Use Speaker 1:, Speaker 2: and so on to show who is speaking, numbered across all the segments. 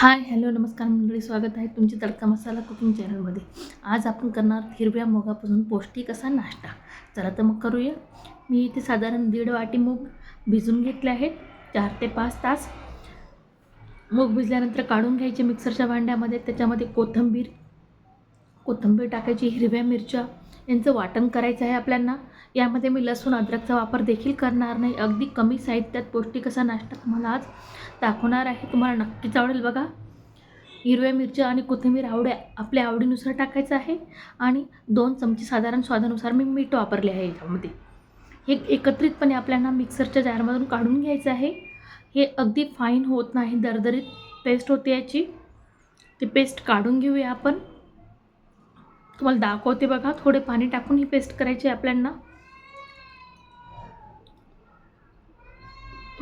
Speaker 1: Hi hello नमस्कार मंडळी स्वागत आहे तुमचे तडका मसाला कुकिंग चॅनलमध्ये. आज आपण करणार हिरव्या मुगापासून पौष्टिक असा नाश्ता. चला तर मग करूया. मी इथे साधारण दीड वाटी मूग भिजून घेतले आहेत. चार ते पाच तास. मूग भिजल्यानंतर काढून घ्यायचे मिक्सरच्या भांड्यामध्ये. त्याच्यामध्ये कोथिंबीर कोथिंबीर टाकायची हिरव्या मिरच्या यांचं वाटण करायचं आहे आपल्याला यामध्ये मी लसूण अद्रकचा वापर देखील करणार नाही. अगदी कमी साहित्यात पौष्टिक असा नाश्ता तुम्हाला आज दाखवणार आहे. तुम्हाला नक्कीच आवडेल बघा. हिरव्या मिरच्या आणि कोथिंबीर आवड्या आपल्या आवडीनुसार टाकायचं आहे आणि दोन चमचे साधारण स्वादानुसार मी मीठ वापरले आहे याच्यामध्ये हे एकत्रितपणे आपल्याला मिक्सरच्या जारमधून काढून घ्यायचं आहे. हे अगदी फाईन होत नाही. दरदरीत पेस्ट होते याची. ती पेस्ट काढून घेऊया आपण. तुम्हाला दाखवते बघा. थोडे पाणी टाकून ही पेस्ट करायची आहे आपल्याला.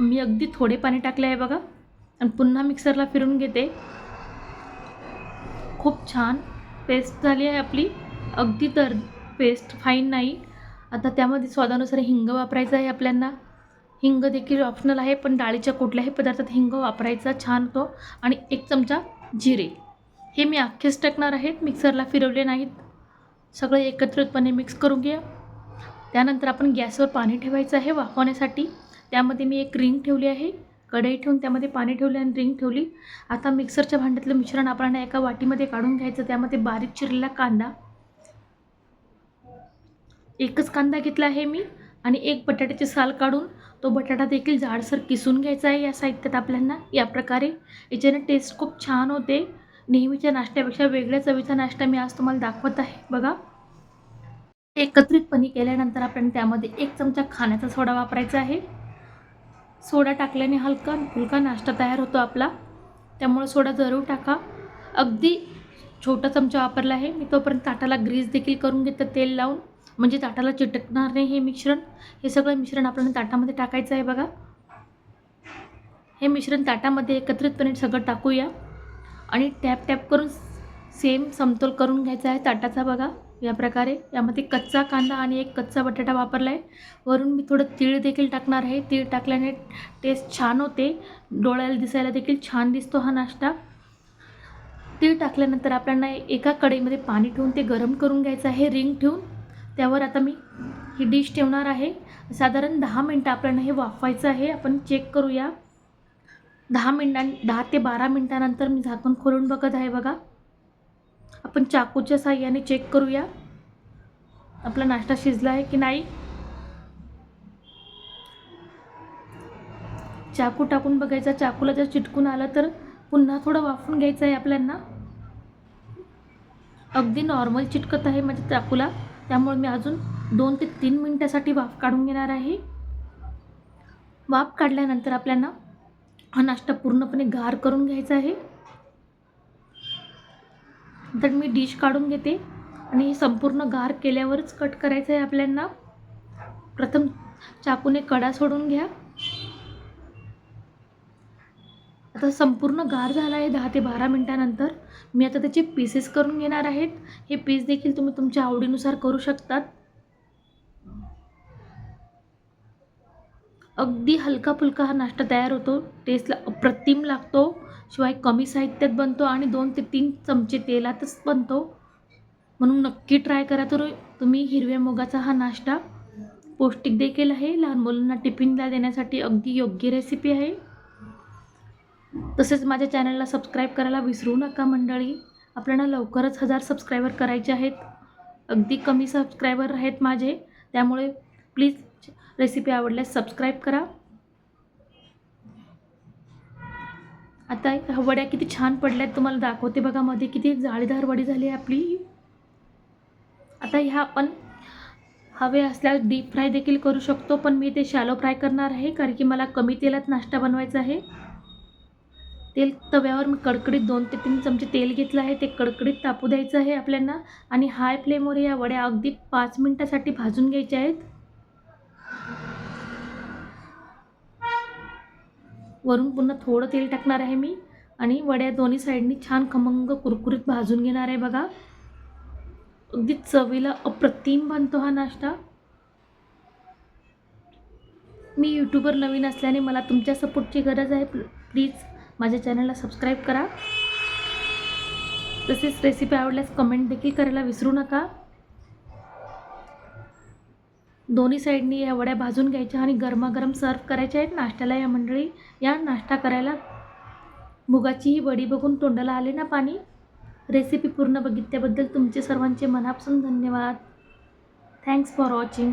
Speaker 1: मी अगदी थोडे पाणी टाकले आहे बघा. आणि पुन्हा मिक्सरला फिरून घेते. खूप छान पेस्ट झाली आहे आपली. अगदी तर पेस्ट फाईन नाही. आता त्यामध्ये स्वादानुसार हिंग वापरायचं आहे आपल्याला हिंग देखील ऑप्शनल आहे पण डाळीच्या कुठल्याही पदार्थात हिंग वापरायचा छान होतो आणि एक चमचा जिरे. हे मी अख्खेच टाकणार आहेत मिक्सरला फिरवले नाहीत. सगळे एकत्रितपणे मिक्स करून घ्या. त्यानंतर आपण गॅसवर पाणी ठेवायचं आहे वाफवण्यासाठी. त्यामध्ये मी एक रिंग ठेवली आहे. कढई ठेवून त्यामध्ये पाणी ठेवले आणि रिंग ठेवली. आता मिक्सरच्या भांड्यातलं मिश्रण आपल्याला एका वाटीमध्ये काढून घ्यायचं. त्यामध्ये बारीक चिरलेला कांदा. एकच कांदा घेतला आहे मी आणि एक बटाट्याचे साल काढून तो बटाटा देखील जाडसर किसून घ्यायचा आहे या साहित्यात आपल्याला या प्रकारे याच्याने टेस्ट खूप छान होते. नेहमीच्या नाश्त्यापेक्षा वेगळ्या चवीचा नाश्ता मी आज तुम्हाला दाखवत आहे. बघा. एकत्रितपणे केल्यानंतर आपण त्यामध्ये एक चमचा खाण्याचा सोडा वापरायचा आहे. सोडा टाकल्याने हलका हलका नाश्ता तयार होतो आपला. त्यामुळे सोडा जरूर टाका. अगदी छोटा चमचा वापरला आहे. मी तोपर्यंत ताटाला ग्रीस देखील करून घेतं तेल लावून. म्हणजे ताटाला चिटकणार नाही हे मिश्रण हे सगळं मिश्रण आपल्याला ताटामध्ये टाकायचं आहे बघा. हे मिश्रण ताटामध्ये एकत्रितपणे सगळं टाकूया. आणि टॅप टॅप करून सेम समतोल करून घ्यायचा आहे ताटाचा बघा. या प्रकारे. यामध्ये कच्चा कांदा आणि एक कच्चा बटाटा वापरला आहे वरून मी थोडं तीळ देखील टाकणार आहे. तीळ टाकल्याने टेस्ट छान होते. डोळ्याला दिसायला देखील छान दिसतो हा नाश्ता. तीळ टाकल्यानंतर आपल्याला एका कढईमध्ये पाणी ठेवून ते गरम करून घ्यायचं आहे. रिंग ठेवून. त्यावर आता मी ही डिश ठेवणार आहे. साधारण दहा मिनटं आपल्याला हे वाफवायचं आहे. आपण चेक करूया. दहा मिनटां दहा ते बारा मिनटानंतर मी झाकण खोलून बघत आहे बघा. आपण चाकूच्या साह्याने चेक करूया. आपला नाश्ता शिजला आहे की नाही? चाकू टाकून बघायचा. चाकूला जर चिटकून आलं तर पुन्हा थोडं वाफून घ्यायचं आहे आपल्यांना. अगदी नॉर्मल चिटकत आहे माझ्या चाकूला. त्यामुळे मी अजून दोन ते तीन मिनटासाठी वाफ काढून घेणार आहे. वाफ काढल्यानंतर आपल्याला हा नाश्ता पूर्णपणे गार करून घ्यायचा आहे. तर मी डिश काढून घेते आणि हे संपूर्ण गार केल्यावरच कट करायचं आहे आपल्याला प्रथम चाकूने कडा सोडून घ्या. आता संपूर्ण गार झाला आहे दहा ते बारा मिनटानंतर. मी आता त्याचे पीसेस करून घेणार आहेत. हे पीस देखील तुम्ही तुमच्या आवडीनुसार करू शकतात. अगदी हलका फुलका हा नाश्ता तयार होतो. टेस्टला अप्रतिम लागतो. शिवाय कमी साहित्यात बनतो आणि दोन ते तीन चमचे तेलातच बनतो. म्हणून नक्की ट्राय करा. तर तुम्ही हिरव्या मुगाचा हा नाश्ता पौष्टिक देखील आहे. लहान मुलांना टिफिनला देण्यासाठी अगदी योग्य रेसिपी आहे. तसेच माझ्या चॅनलला सबस्क्राईब करायला विसरू नका मंडळी. आपल्याला लवकरच हजार सबस्क्रायबर करायचे आहेत. अगदी कमी सबस्क्रायबर आहेत माझे. त्यामुळे प्लीज रेसिपी आवडल्यास सबस्क्राईब करा. आता ह्या वड्या किती छान पडल्यात तुम्हाला दाखवते बघा मध्ये किती जाळीदार वडी झाली आहे आपली. आता ह्या आपण हवे असल्यास डीप फ्राय देखील करू शकतो पण मी ते शॅलो फ्राय करणार आहे कारण की मला कमी तेलात नाश्ता बनवायचा आहे. तेल तव्यावर मी कडकडीत दोन ते तीन चमचे तेल घेतलं आहे ते कडकडीत तापू द्यायचं आहे आपल्याला. आणि हाय फ्लेमवर या वड्या अगदी पाच मिनटासाठी भाजून घ्यायच्या आहेत. वरून पुन्हा थोडं तेल टाकणार आहे मी. आणि वड्या दोन्ही साईडनी छान खमंग कुरकुरीत भाजून घेणार आहे बघा. अगदी चवीला अप्रतिम बनतो हा नाश्ता. मी यूट्यूबर नवीन असल्याने मला तुमच्या सपोर्टची गरज आहे. प्लीज माझ्या चॅनलला सबस्क्राईब करा. तसेच रेसिपी आवडल्यास कमेंट देखील करायला विसरू नका. दोन्ही साईडनी या वड्या भाजून घ्यायच्या आणि गरमागरम सर्व करायच्या आहेत. नाश्त्याला या मंडळी या नाश्ता करायला. मुगाची ही वडी बघून तोंडाला आले ना पाणी? रेसिपी पूर्ण बघितल्याबद्दल तुमचे सर्वांचे मनापासून धन्यवाद. Thanks for watching